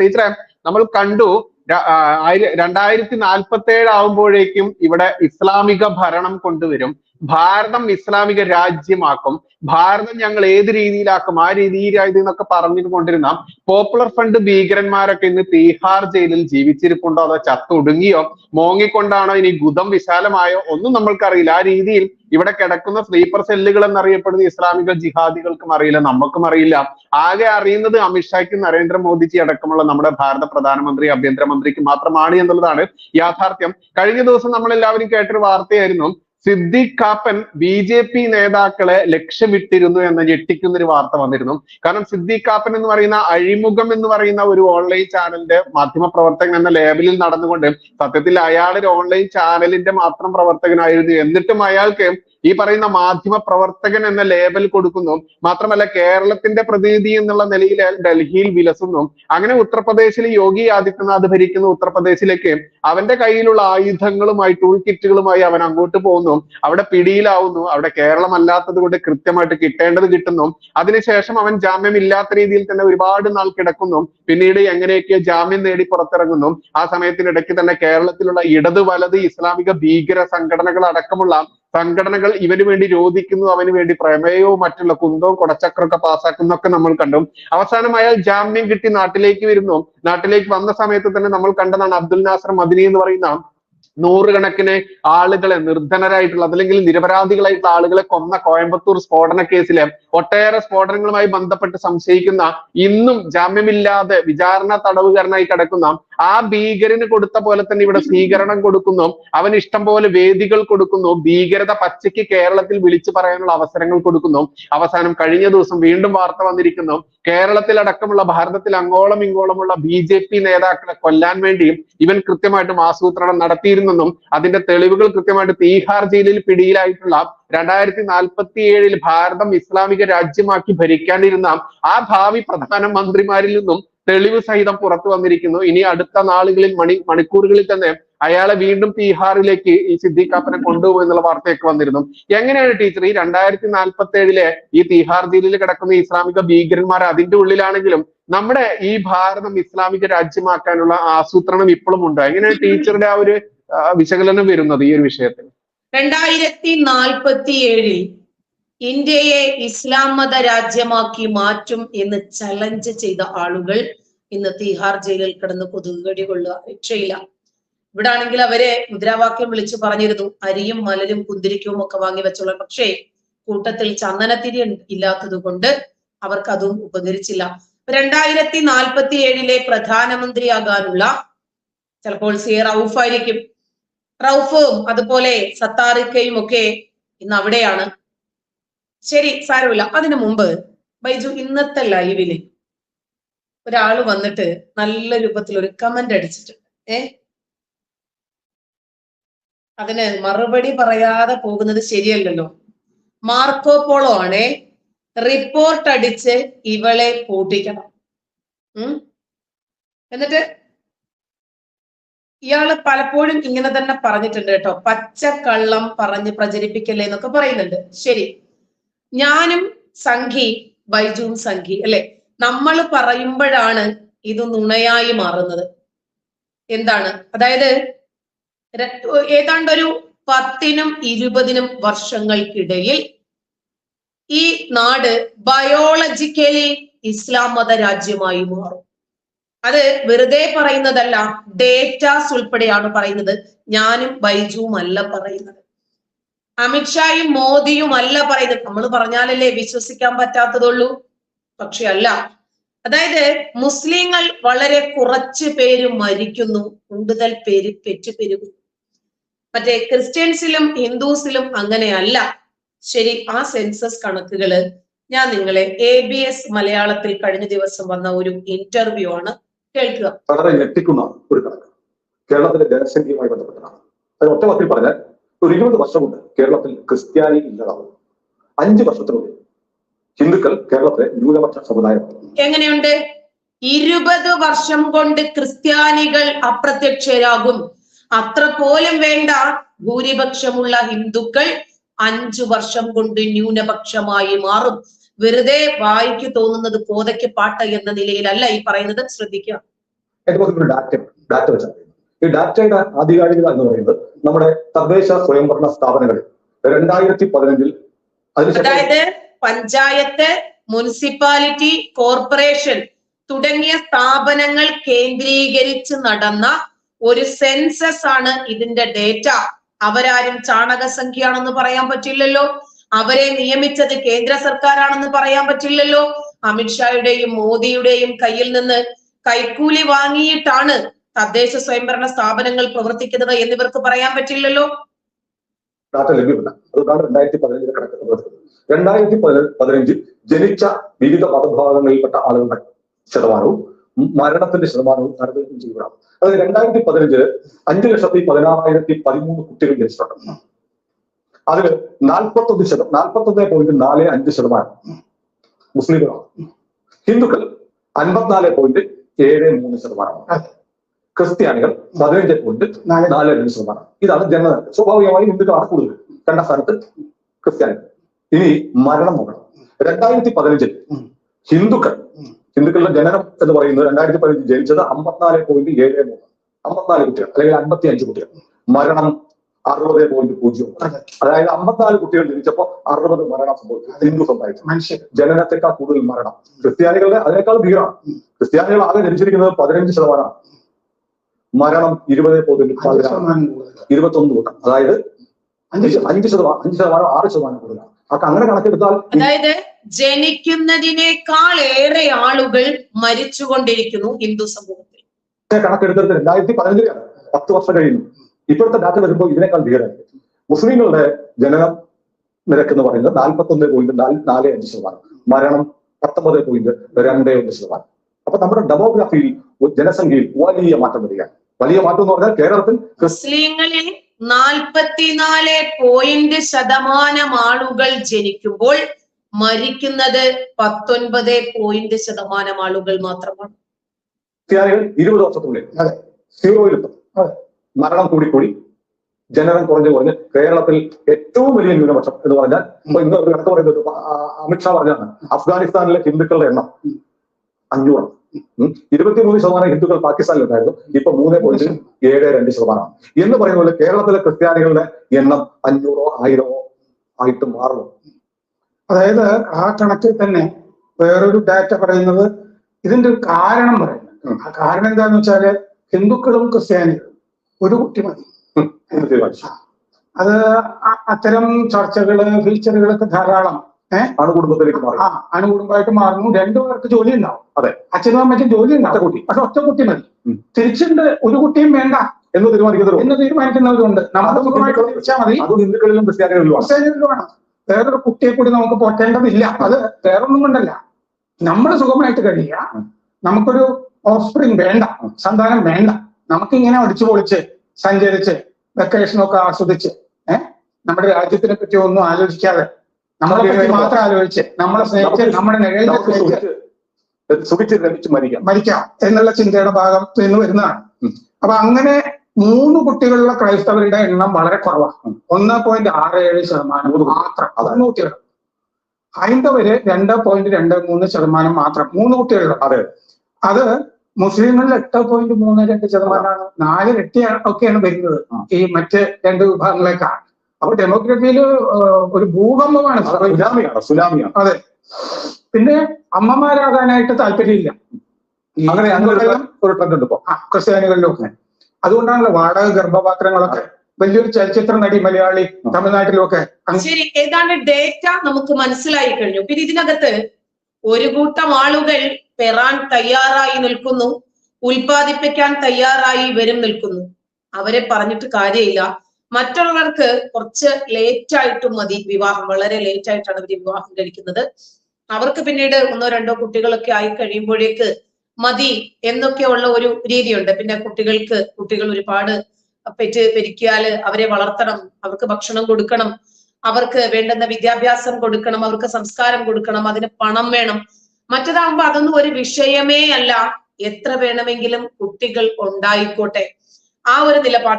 ടീച്ചറെ നമ്മൾ കണ്ടു രണ്ടായിരത്തി നാൽപ്പത്തി ഏഴ് ആവുമ്പോഴേക്കും ഇവിടെ ഇസ്ലാമിക ഭരണം കൊണ്ടുവരും. ഭാരതം ഇസ്ലാമിക രാജ്യമാക്കും. ഭാരതം ഞങ്ങൾ ഏത് രീതിയിലാക്കും? ആ രീതിയിലായത് എന്നൊക്കെ പറഞ്ഞുകൊണ്ടിരുന്ന പോപ്പുലർ ഫ്രണ്ട് ഭീകരന്മാരൊക്കെ ഇന്ന് തീഹാർ ജയിലിൽ ജീവിച്ചിരിപ്പുണ്ടോ? അതോ ചത്തൊടുങ്ങിയോ? മോങ്ങിക്കൊണ്ടാണോ? ഇനി ഗുദം വിശാലമായോ? ഒന്നും നമ്മൾക്കറിയില്ല. ആ രീതിയിൽ ഇവിടെ കിടക്കുന്ന സ്ലീപ്പർ സെല്ലുകൾ എന്നറിയപ്പെടുന്ന ഇസ്ലാമിക ജിഹാദികൾക്കും അറിയില്ല. നമുക്കും അറിയില്ല. ആകെ അറിയുന്നത് അമിത്ഷായ്ക്കും നരേന്ദ്രമോദിജി അടക്കമുള്ള നമ്മുടെ ഭാരത പ്രധാനമന്ത്രി ആഭ്യന്തരമന്ത്രിക്ക് മാത്രമാണ് എന്നുള്ളതാണ് യാഥാർത്ഥ്യം. കഴിഞ്ഞ ദിവസം നമ്മൾ എല്ലാവരും കേട്ടൊരു വാർത്തയായിരുന്നു. Siddique Kappan B J P നേതാക്കളെ ലക്ഷ്യമിട്ടിരുന്നു എന്ന ഞെട്ടിക്കുന്ന ഒരു വാർത്ത വന്നിരുന്നു. കാരണം സിദ്ദിഖ് കാപ്പൻ എന്ന് പറയുന്ന അഴിമുഖം എന്ന് പറയുന്ന ഒരു ഓൺലൈൻ ചാനലിന്റെ മാധ്യമ പ്രവർത്തകൻ എന്ന ലേബലിൽ നടന്നുകൊണ്ട് സത്യത്തിൽ അയാൾ ഒരു ഓൺലൈൻ ചാനലിന്റെ മാത്രം പ്രവർത്തകനായിരുന്നു. എന്നിട്ടും അയാൾക്ക് ഈ പറയുന്ന മാധ്യമ പ്രവർത്തകൻ എന്ന ലേബൽ കൊടുക്കുന്നു. മാത്രമല്ല കേരളത്തിന്റെ പ്രതിനിധി എന്നുള്ള നിലയിൽ ഡൽഹിയിൽ വിലസുന്നു. അങ്ങനെ ഉത്തർപ്രദേശിൽ യോഗി ആദിത്യനാഥ് ഭരിക്കുന്ന ഉത്തർപ്രദേശിലേക്ക് അവന്റെ കയ്യിലുള്ള ആയുധങ്ങളുമായി ടൂൾ കിറ്റുകളുമായി അവൻ അങ്ങോട്ട് പോകുന്നു. അവിടെ പിടിയിലാവുന്നു. അവിടെ കേരളം അല്ലാത്തത് കൊണ്ട് കൃത്യമായിട്ട് കിട്ടേണ്ടത് കിട്ടുന്നു. അതിനുശേഷം അവൻ ജാമ്യം ഇല്ലാത്ത രീതിയിൽ തന്നെ ഒരുപാട് നാൾ കിടക്കുന്നു. പിന്നീട് എങ്ങനെയൊക്കെ ജാമ്യം നേടി പുറത്തിറങ്ങുന്നു. ആ സമയത്തിനിടയ്ക്ക് തന്നെ കേരളത്തിലുള്ള ഇടത് വലത് ഇസ്ലാമിക ഭീകര സംഘടനകൾ അടക്കമുള്ള സംഘടനകൾ ഇവന് വേണ്ടി രോധിക്കുന്നു അവന് വേണ്ടി പ്രമേയവും മറ്റുള്ള കുന്തവും കുടച്ചക്രമൊക്കെ പാസ്സാക്കുന്നൊക്കെ നമ്മൾ കണ്ടു. അവസാനം അയാൾ ജാമ്യം കിട്ടി നാട്ടിലേക്ക് വരുന്നു. നാട്ടിലേക്ക് വന്ന സമയത്ത് തന്നെ നമ്മൾ കണ്ടതാണ് അബ്ദുൽ നാസർ മദിനി എന്ന് പറയുന്ന നൂറുകണക്കിന് ആളുകളെ നിർധനരായിട്ടുള്ള അതല്ലെങ്കിൽ നിരപരാധികളായിട്ടുള്ള ആളുകളെ കൊന്ന കോയമ്പത്തൂർ സ്ഫോടന കേസിലെ ഒട്ടേറെ സ്ഫോടനങ്ങളുമായി ബന്ധപ്പെട്ട് സംശയിക്കുന്ന ഇന്നും ജാമ്യമില്ലാതെ വിചാരണ തടവുകാരനായി കിടക്കുന്ന ആ ഭീകരന് കൊടുത്ത പോലെ തന്നെ ഇവിടെ സ്വീകരണം കൊടുക്കുന്നു. അവൻ ഇഷ്ടം പോലെ വേദികൾ കൊടുക്കുന്നു. ഭീകരത പച്ചയ്ക്ക് കേരളത്തിൽ വിളിച്ചു പറയാനുള്ള അവസരങ്ങൾ കൊടുക്കുന്നു. അവസാനം കഴിഞ്ഞ ദിവസം വീണ്ടും വാർത്ത വന്നിരിക്കുന്നു. കേരളത്തിൽ അടക്കമുള്ള ഭാരതത്തിൽ അങ്ങോളം ഇങ്ങോളമുള്ള ബി ജെ പി നേതാക്കളെ കൊല്ലാൻ വേണ്ടിയും ഇവൻ കൃത്യമായിട്ടും ആസൂത്രണം നടത്തിയിരുന്നെന്നും അതിന്റെ തെളിവുകൾ കൃത്യമായിട്ട് തീഹാർ ജയിലിൽ പിടിയിലായിട്ടുള്ള രണ്ടായിരത്തി നാൽപ്പത്തി ഏഴിൽ ഭാരതം ഇസ്ലാമിക രാജ്യമാക്കി ഭരിക്കാനിരുന്ന ആ ഭാവി പ്രധാനമന്ത്രിമാരിൽ നിന്നും തെളിവ് സഹിതം പുറത്തു വന്നിരിക്കുന്നു. ഇനി അടുത്ത നാളുകളിൽ മണി മണിക്കൂറുകളിൽ തന്നെ അയാളെ വീണ്ടും തീഹാറിലേക്ക് ഈ സിദ്ദീഖാപ്പനെ കൊണ്ടുപോകും എന്നുള്ള വാർത്തയൊക്കെ വന്നിരുന്നു. എങ്ങനെയാണ് ടീച്ചർ ഈ രണ്ടായിരത്തി നാൽപ്പത്തി ഏഴിലെ ഈ തീഹാർ ജയിലിൽ കിടക്കുന്ന ഇസ്ലാമിക ഭീകരന്മാർ അതിന്റെ ഉള്ളിലാണെങ്കിലും നമ്മുടെ ഈ ഭാരതം ഇസ്ലാമിക രാജ്യമാക്കാനുള്ള ആസൂത്രണം ഇപ്പോഴും ഉണ്ടോ? എങ്ങനെയാണ് ടീച്ചറുടെ ആ ഒരു വിശകലനം വരുന്നത് ഈ ഒരു വിഷയത്തിൽ? രണ്ടായിരത്തി നാൽപ്പത്തി ഏഴിൽ ഇന്ത്യയെ ഇസ്ലാം മത രാജ്യമാക്കി മാറ്റും എന്ന് ചലഞ്ച് ചെയ്ത ആളുകൾ ഇന്ന് തീഹാർ ജയിലിൽ കിടന്ന് കൊതുകുകടി കൊള്ളുക രക്ഷയില്ല. ഇവിടെ ആണെങ്കിൽ അവരെ മുദ്രാവാക്യം വിളിച്ചു പറഞ്ഞിരുന്നു അരിയും മലരും കുന്തിരിക്കവും ഒക്കെ വാങ്ങി വെച്ചോളാം. പക്ഷേ കൂട്ടത്തിൽ ചന്ദനത്തിരി ഇല്ലാത്തത് കൊണ്ട് അവർക്ക് അതും ഉപകരിച്ചില്ല. രണ്ടായിരത്തി നാൽപ്പത്തി ഏഴിലെ പ്രധാനമന്ത്രിയാകാനുള്ള ചിലപ്പോൾ സി റൌഫായിരിക്കും റൌഫും അതുപോലെ സത്താറിക്കയും ഒക്കെ ഇന്ന് അവിടെയാണ്. ശരി സാരമില്ല. അതിനു മുമ്പ് ബൈജു ഇന്നത്തെ ലൈവിൽ ഒരാൾ വന്നിട്ട് നല്ല രൂപത്തിൽ ഒരു കമന്റ് അടിച്ചിട്ടുണ്ട് ഏ? അതിന് മറുപടി പറയാതെ പോകുന്നത് ശരിയല്ലല്ലോ. മാർക്കോ പോളോ ആണേ റിപ്പോർട്ട് അടിച്ച് ഇവളെ പൂട്ടിക്കണം. ഉം? എന്നിട്ട് ഇയാൾ പലപ്പോഴും ഇങ്ങനെ തന്നെ പറഞ്ഞിട്ടുണ്ട് കേട്ടോ. പച്ചക്കള്ളം പറഞ്ഞ് പ്രചരിപ്പിക്കല്ലേ എന്നൊക്കെ പറയുന്നുണ്ട്. ശരി. ഞാനും സംഘി ബൈജുവും സംഘി അല്ലെ? നമ്മൾ പറയുമ്പോഴാണ് ഇത് നുണയായി മാറുന്നത്. എന്താണ്? അതായത് ഏതാണ്ടൊരു പത്തിനും ഇരുപതിനും വർഷങ്ങൾക്കിടയിൽ ഈ നാട് ബയോളജിക്കലി ഇസ്ലാം മത രാജ്യമായി മാറും. അത് വെറുതെ പറയുന്നതല്ല ഡേറ്റാസ് ഉൾപ്പെടെയാണ് പറയുന്നത്. ഞാനും ബൈജുവും അല്ല പറയുന്നത്. അമിത്ഷായും മോദിയും അല്ല പറയുന്നത്. നമ്മൾ പറഞ്ഞാലല്ലേ വിശ്വസിക്കാൻ പറ്റാത്തതുള്ളൂ. പക്ഷെ അല്ല. അതായത് മുസ്ലിങ്ങൾ വളരെ കുറച്ച് പേര് മരിക്കുന്നു. കൂടുതൽ പേര് പെറ്റുപെരുകുന്നു. മറ്റേ ക്രിസ്ത്യൻസിലും ഹിന്ദുസിലും അങ്ങനെയല്ല. ശരി ആ സെൻസസ് കണക്കുകൾ ഞാൻ നിങ്ങളെ എ ബി എസ് മലയാളത്തിൽ കഴിഞ്ഞ ദിവസം വന്ന ഒരു ഇന്റർവ്യൂ ആണ് കേൾക്കുക. വളരെ ഞെട്ടിക്കുന്ന ഒരു കണക്ക്. കേരളത്തിലെ ജനസംഖ്യയുമായി ബന്ധപ്പെട്ടതാണ് അത് ഒറ്റ പറഞ്ഞാൽ ഒരു ഇരുപത് വർഷം കൊണ്ട് കേരളത്തിൽ ക്രിസ്ത്യാനി ഇല്ലാതാവും അഞ്ച് വർഷത്തിനുള്ളിൽ ഹിന്ദുക്കൾ കേരളത്തിലെ ന്യൂനപക്ഷ സമുദായം എങ്ങനെയുണ്ട്? ഇരുപത് വർഷം കൊണ്ട് ക്രിസ്ത്യാനികൾ അപ്രത്യക്ഷരാകും. അത്ര പോലും വേണ്ട ഭൂരിപക്ഷമുള്ള ഹിന്ദുക്കൾ അഞ്ചു വർഷം കൊണ്ട് ന്യൂനപക്ഷമായി മാറും. വെറുതെ വായിക്ക് തോന്നുന്നത് കോതയ്ക്ക് പാട്ട് എന്ന നിലയിലല്ല ഈ പറയുന്നത്. ശ്രദ്ധിക്കുക. ഡാറ്റ ഈ ഡാറ്റയുടെ ആധികാരികത എന്ന് പറയുന്നത് നമ്മുടെ തദ്ദേശ സ്വയംഭരണ സ്ഥാപനങ്ങളിൽ. രണ്ടായിരത്തി പതിനഞ്ചിൽ അതായത് പഞ്ചായത്ത് മുനിസിപ്പാലിറ്റി കോർപ്പറേഷൻ തുടങ്ങിയ സ്ഥാപനങ്ങൾ കേന്ദ്രീകരിച്ച് നടന്ന ഒരു സെൻസസ് ആണ് ഇതിന്റെ ഡേറ്റ. അവരാരും ചാണക സംഖ്യയാണെന്ന് പറയാൻ പറ്റില്ലല്ലോ. അവരെ നിയമിച്ചത് കേന്ദ്ര സർക്കാരാണെന്ന് പറയാൻ പറ്റില്ലല്ലോ. അമിത്ഷായുടെയും മോദിയുടെയും കയ്യിൽ നിന്ന് കൈക്കൂലി വാങ്ങിയിട്ടാണ് തദ്ദേശ സ്വയംഭരണ സ്ഥാപനങ്ങൾ പ്രവർത്തിക്കുന്നത് എന്നിവർക്ക് പറയാൻ പറ്റില്ലല്ലോ? രണ്ടായിരത്തി പതിനഞ്ചിൽ ജനിച്ച വിവിധ മതവിഭാഗങ്ങളിൽപ്പെട്ട ആളുകളുടെ ശതമാനവും മരണത്തിന്റെ ശതമാനവും താരതമ്യം ചെയ്യപ്പെടാം അതായത് രണ്ടായിരത്തി പതിനഞ്ചിൽ അഞ്ചു ലക്ഷത്തി പതിനാറായിരത്തി പതിമൂന്ന് കുട്ടികൾ ജനിച്ചിട്ടുണ്ട്. അതിൽ നാൽപ്പത്തൊന്ന് ശതം നാൽപ്പത്തൊന്ന് പോയിന്റ് നാല് അഞ്ച് ശതമാനം മുസ്ലിങ്ങളാണ്. ഹിന്ദുക്കൾ അൻപത്തിനാല് പോയിന്റ് ഏഴ് മൂന്ന് ശതമാനമാണ്. ക്രിസ്ത്യാനികൾ പതിനഞ്ച് പോയിന്റ് നാല് അഞ്ച് ശതമാനം ഇതാണ് ജനത സ്വാഭാവികമായും ഹിന്ദുക്കളാണ് കൂടുതൽ രണ്ടാം സ്ഥാനത്ത് ക്രിസ്ത്യാനികൾ. ഇനി മരണം നോക്കണം. രണ്ടായിരത്തി പതിനഞ്ചിൽ. ഹിന്ദുക്കൾ ഹിന്ദുക്കളുടെ ജനനം എന്ന് പറയുന്നത് രണ്ടായിരത്തി പതിനഞ്ചിൽ ജനിച്ചത് അമ്പത്തിനാല് പോയിന്റ് ഏഴ് മൂന്ന്. അമ്പത്തിനാല് കുട്ടികൾ അല്ലെങ്കിൽ അമ്പത്തി അഞ്ച് കുട്ടികൾ. മരണം അറുപത് പോയിന്റ് പൂജ്യം. അതായത് അമ്പത്തിനാല് കുട്ടികൾ ജനിച്ചപ്പോ അറുപത് മരണം സംഭവിച്ചു. ഹിന്ദു സമുദായത്തിൽ. മനുഷ്യ ജനനത്തെക്കാൾ കൂടുതൽ മരണം. ക്രിസ്ത്യാനികളുടെ അതിനേക്കാൾ ഭീകരമാണ്. ക്രിസ്ത്യാനികൾ ആകെ ജനിച്ചിരിക്കുന്നത് പതിനഞ്ച് ശതമാനമാണ്. മരണം ഇരുപത് കൂടുതൽ ഇരുപത്തൊന്ന് കൂട്ടം. അതായത് അഞ്ച് അഞ്ച് ശതമാനം. അഞ്ച് ശതമാനം ആറ് ശതമാനം കൂടുതലാണ്. അപ്പൊ അങ്ങനെ കണക്കെടുത്താൽ അതായത് ജനിക്കുന്നതിനേക്കാൾ ഏറെ ആളുകൾ മരിച്ചുകൊണ്ടിരിക്കുന്നു ഹിന്ദു സമൂഹത്തിൽ. കണക്കെടുത്തത് രണ്ടായിരത്തി പതിനഞ്ചിലാണ് പത്ത് വർഷം കഴിയുന്നു. ഇപ്പോഴത്തെ ഡാറ്റ വരുമ്പോൾ ഇതിനേക്കാൾ ഭീകരമായിരിക്കും മുസ്ലിങ്ങളുടെ ജനനം നിരക്ക് എന്ന് പറയുന്നത് നാൽപ്പത്തി ഒന്ന് പോയിന്റ് നാല് അഞ്ച് ശതമാനം. മരണം പത്തൊമ്പത് പോയിന്റ് രണ്ട് ഒന്ന് ശതമാനം. അപ്പൊ നമ്മുടെ ഡെമോഗ്രാഫിയിൽ ജനസംഖ്യയിൽ വലിയ മാറ്റം വരികയാണ്. വലിയ മാറ്റം എന്ന് പറഞ്ഞാൽ കേരളത്തിൽ മുസ്ലിങ്ങളിൽ നാൽപ്പത്തിനാല് പോയിന്റ് ശതമാനം ആളുകൾ ജനിക്കുമ്പോൾ മരിക്കുന്നത് പത്തൊൻപത് പോയിന്റ് ശതമാനം ആളുകൾ മാത്രമാണ് ക്രിസ്ത്യാനികൾ ഇരുപത് വർഷത്തിനുള്ളിൽ അതെ. സീറോയിലെത്തും അതെ. മരണം കൂടിക്കൂടി ജനനം കുറഞ്ഞു കുറഞ്ഞ് കേരളത്തിൽ ഏറ്റവും വലിയ ന്യൂനപക്ഷം എന്ന് പറഞ്ഞാൽ ഇപ്പൊ ഇന്ന് ഒരു കണക്ക് പറയുന്നത് അമിത്ഷാ പറഞ്ഞാണ് അഫ്ഗാനിസ്ഥാനിലെ ഹിന്ദുക്കളുടെ എണ്ണം അഞ്ഞൂറാണ്. ഇരുപത്തിമൂന്ന് ശതമാനം ഹിന്ദുക്കൾ പാകിസ്ഥാനിൽ ഉണ്ടായിരുന്നു ഇപ്പൊ മൂന്ന് പോയിന്റ് ഏഴ് രണ്ട് ശതമാനമാണ് എന്ന് പറയുന്ന പോലെ കേരളത്തിലെ ക്രിസ്ത്യാനികളുടെ എണ്ണം അഞ്ഞൂറോ ആയിരമോ ആയിട്ട് മാറുന്നു. അതായത് ആ കണക്കിൽ തന്നെ വേറൊരു ഡാറ്റ പറയുന്നത് ഇതിന്റെ ഒരു കാരണം പറയുന്നത് ആ കാരണം എന്താന്ന് വെച്ചാൽ ഹിന്ദുക്കളും ക്രിസ്ത്യാനികളും ഒരു കുട്ടി മതി. അത് അത്തരം ചർച്ചകൾ ഫീച്ചറുകളൊക്കെ ധാരാളം അണുകുടുംബത്തിലേക്ക് മാറി. ആ അണുകുടുംബമായിട്ട് മാറുന്നു. രണ്ടു പേർക്ക് ജോലി ഉണ്ടാവും അതെ. അച്ഛനും അമ്മയ്ക്കും ജോലി ഉണ്ടാവും കുട്ടി. പക്ഷെ ഒറ്റ കുട്ടി മതി. തിരിച്ചുണ്ട് ഒരു കുട്ടിയും വേണ്ട. എന്ന് തീരുമാനിക്കുന്നവരുണ്ട്. എന്ന് തീരുമാനിക്കുന്നവരുണ്ട്. നമ്മുടെ സുഖമായിട്ട് തിരിച്ചാൽ മതി. അതും ഹിന്ദുക്കളിലും ക്രിസ്ത്യാനികളിലുമാണ് ക്രിസ്ത്യാനികളിലും വേറൊരു കുട്ടിയെ കൂടി നമുക്ക് പോറ്റേണ്ടതില്ല. അത് വേറൊന്നും കൊണ്ടല്ല. നമ്മൾ സുഖമായിട്ട് കഴിയുക. നമുക്കൊരു ഓഫ്സ്പ്രിങ് വേണ്ട. സന്താനം വേണ്ട. നമുക്കിങ്ങനെ അടിച്ചു പൊളിച്ച് സഞ്ചരിച്ച് വെക്കേഷനൊക്കെ ആസ്വദിച്ച് ഏഹ് നമ്മുടെ രാജ്യത്തിനെ പറ്റി ഒന്നും ആലോചിക്കാതെ നമ്മളെ പറ്റി മാത്രം ആലോചിച്ച് നമ്മളെ സ്നേഹിച്ച് നമ്മുടെ നിഴലിനെ സ്നേഹിച്ച് സുഖിച്ച് രമിച്ച് മരിക്കാം. മരിക്കാം എന്നുള്ള ചിന്തയുടെ ഭാഗത്ത് നിന്ന് വരുന്നതാണ്. അപ്പൊ അങ്ങനെ മൂന്ന് കുട്ടികളുള്ള ക്രൈസ്തവരുടെ എണ്ണം വളരെ കുറവാണ്. ഒന്ന് പോയിന്റ് ആറ് ഏഴ് ശതമാനം മാത്രം. അതാണ്. കുട്ടികൾ ഹൈന്ദവര് രണ്ട് പോയിന്റ് രണ്ട് മൂന്ന് ശതമാനം മാത്രം. മൂന്ന് കുട്ടികളുടെ അതെ. അത് മുസ്ലിങ്ങളിൽ എട്ട് പോയിന്റ് മൂന്ന് രണ്ട് ശതമാനമാണ്. നാല് ഇരട്ടി ഒക്കെയാണ് വരുന്നത് ഈ മറ്റ് രണ്ട് വിഭാഗങ്ങളെക്കാൾ അപ്പൊ ഡെമോഗ്രഫിയിൽ ഒരു ഭൂകമ്പമാണ് അത് സുനാമിയാണ് സുനാമിയാണ്. അതെ. പിന്നെ അമ്മമാരാകാനായിട്ട് താല്പര്യമില്ല. അങ്ങനെ ഒരു ട്രെൻഡ് ഉണ്ട് ഇപ്പൊ. ആ, ക്രിസ്ത്യാനികളിലും ഒക്കെ അതുകൊണ്ടാണല്ലോ വാടക ഗർഭപാത്രങ്ങളൊക്കെ. വലിയൊരു ചലച്ചിത്ര നടി മലയാളി തമിഴ്നാട്ടിലൊക്കെ ശരി ഏതാണ്ട് ഡേറ്റ നമുക്ക് മനസ്സിലായി കഴിഞ്ഞു. പിന്നെ ഇതിനകത്ത് ഒരു കൂട്ടം ആളുകൾ പെറാൻ തയ്യാറായി നിൽക്കുന്നു. ഉൽപ്പാദിപ്പിക്കാൻ തയ്യാറായി വരും നിൽക്കുന്നു. അവരെ പറഞ്ഞിട്ട് കാര്യമില്ല. മറ്റുള്ളവർക്ക് കുറച്ച് ലേറ്റ് ആയിട്ടും മതി വിവാഹം. വളരെ ലേറ്റ് ആയിട്ടാണ് അവർ വിവാഹം കഴിക്കുന്നത്. അവർക്ക് പിന്നീട് ഒന്നോ രണ്ടോ കുട്ടികളൊക്കെ ആയി കഴിയുമ്പോഴേക്ക് മതി എന്നൊക്കെയുള്ള ഒരു രീതിയുണ്ട്. പിന്നെ കുട്ടികൾക്ക് കുട്ടികൾ ഒരുപാട് പെറ്റ് പെരുക്കിയാൽ അവരെ വളർത്തണം. അവർക്ക് ഭക്ഷണം കൊടുക്കണം. അവർക്ക് വേണ്ടുന്ന വിദ്യാഭ്യാസം കൊടുക്കണം. അവർക്ക് സംസ്കാരം കൊടുക്കണം. അതിന് പണം വേണം. മറ്റതാകുമ്പോ അതൊന്നും ഒരു വിഷയമേ അല്ല. എത്ര വേണമെങ്കിലും കുട്ടികൾ ഉണ്ടായിക്കോട്ടെ. ആ ഒരു നിലപാട്